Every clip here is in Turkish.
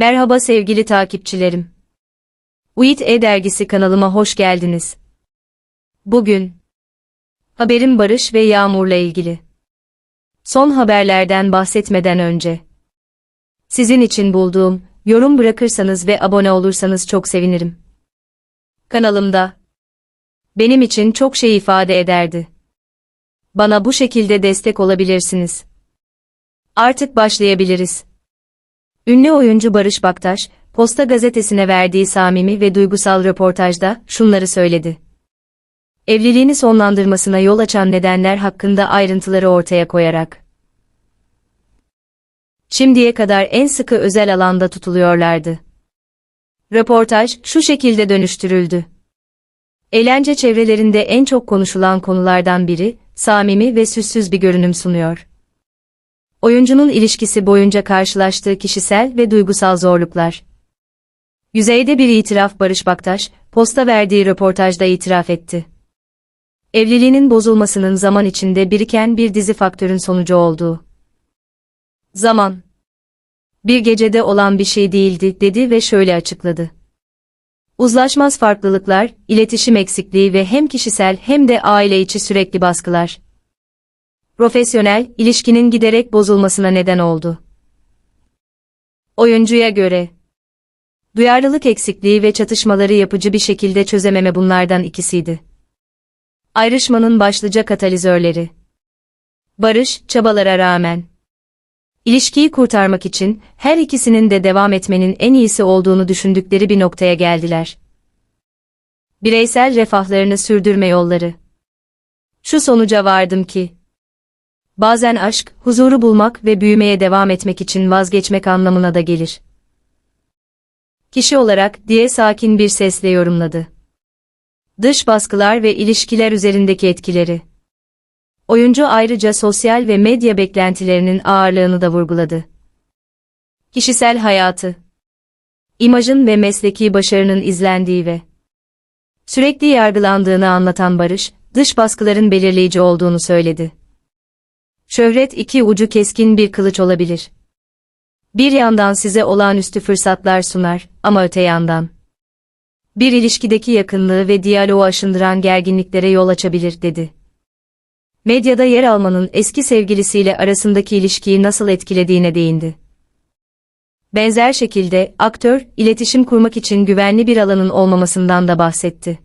Merhaba sevgili takipçilerim. Uyit E-Dergisi kanalıma hoş geldiniz. Bugün haberim Barış ve Yağmur'la ilgili. Son haberlerden bahsetmeden önce sizin için bulduğum yorum bırakırsanız ve abone olursanız çok sevinirim. Kanalımda benim için çok şey ifade ederdi. Bana bu şekilde destek olabilirsiniz. Artık başlayabiliriz. Ünlü oyuncu Barış Baktaş, Posta gazetesine verdiği samimi ve duygusal röportajda şunları söyledi. Evliliğini sonlandırmasına yol açan nedenler hakkında ayrıntıları ortaya koyarak. Şimdiye kadar en sıkı özel alanda tutuluyorlardı. Röportaj şu şekilde dönüştürüldü. Eğlence çevrelerinde en çok konuşulan konulardan biri, samimi ve süssüz bir görünüm sunuyor. Oyuncunun ilişkisi boyunca karşılaştığı kişisel ve duygusal zorluklar. Yüzeyde bir itiraf Barış Baktaş, posta verdiği röportajda itiraf etti. Evliliğinin bozulmasının zaman içinde biriken bir dizi faktörün sonucu olduğu. Zaman. Bir gecede olan bir şey değildi, dedi ve şöyle açıkladı. Uzlaşmaz farklılıklar, iletişim eksikliği ve hem kişisel hem de aile içi sürekli baskılar. Profesyonel, ilişkinin giderek bozulmasına neden oldu. Oyuncuya göre, duyarlılık eksikliği ve çatışmaları yapıcı bir şekilde çözememe bunlardan ikisiydi. Ayrışmanın başlıca katalizörleri. Barış, çabalara rağmen. İlişkiyi kurtarmak için her ikisinin de devam etmenin en iyisi olduğunu düşündükleri bir noktaya geldiler. Bireysel refahlarını sürdürme yolları. Şu sonuca vardım ki, bazen aşk, huzuru bulmak ve büyümeye devam etmek için vazgeçmek anlamına da gelir. Kişi olarak diye sakin bir sesle yorumladı. Dış baskılar ve ilişkiler üzerindeki etkileri. Oyuncu ayrıca sosyal ve medya beklentilerinin ağırlığını da vurguladı. Kişisel hayatı. İmajın ve mesleki başarının izlendiği ve sürekli yargılandığını anlatan Barış, dış baskıların belirleyici olduğunu söyledi. Şöhret iki ucu keskin bir kılıç olabilir. Bir yandan size olağanüstü fırsatlar sunar ama öte yandan bir ilişkideki yakınlığı ve diyaloğu aşındıran gerginliklere yol açabilir dedi. Medyada yer almanın eski sevgilisiyle arasındaki ilişkiyi nasıl etkilediğine değindi. Benzer şekilde aktör, iletişim kurmak için güvenli bir alanın olmamasından da bahsetti.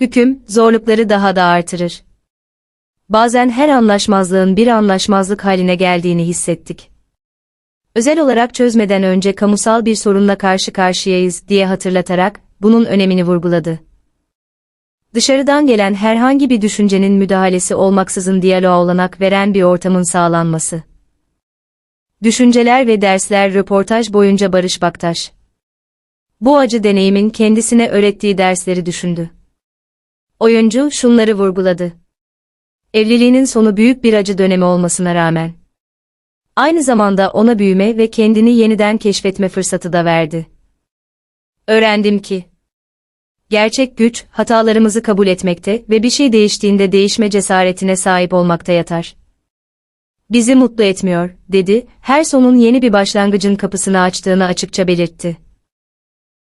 Hüküm, zorlukları daha da artırır. Bazen her anlaşmazlığın bir anlaşmazlık haline geldiğini hissettik. Özel olarak çözmeden önce kamusal bir sorunla karşı karşıyayız diye hatırlatarak bunun önemini vurguladı. Dışarıdan gelen herhangi bir düşüncenin müdahalesi olmaksızın diyaloğa olanak veren bir ortamın sağlanması. Düşünceler ve dersler röportaj boyunca Barış Baktaş. Bu acı deneyimin kendisine öğrettiği dersleri düşündü. Oyuncu şunları vurguladı. Evliliğinin sonu büyük bir acı dönemi olmasına rağmen. Aynı zamanda ona büyüme ve kendini yeniden keşfetme fırsatı da verdi. Öğrendim ki, gerçek güç, hatalarımızı kabul etmekte ve bir şey değiştiğinde değişme cesaretine sahip olmakta yatar. Bizi mutlu etmiyor, dedi, her sonun yeni bir başlangıcın kapısını açtığını açıkça belirtti.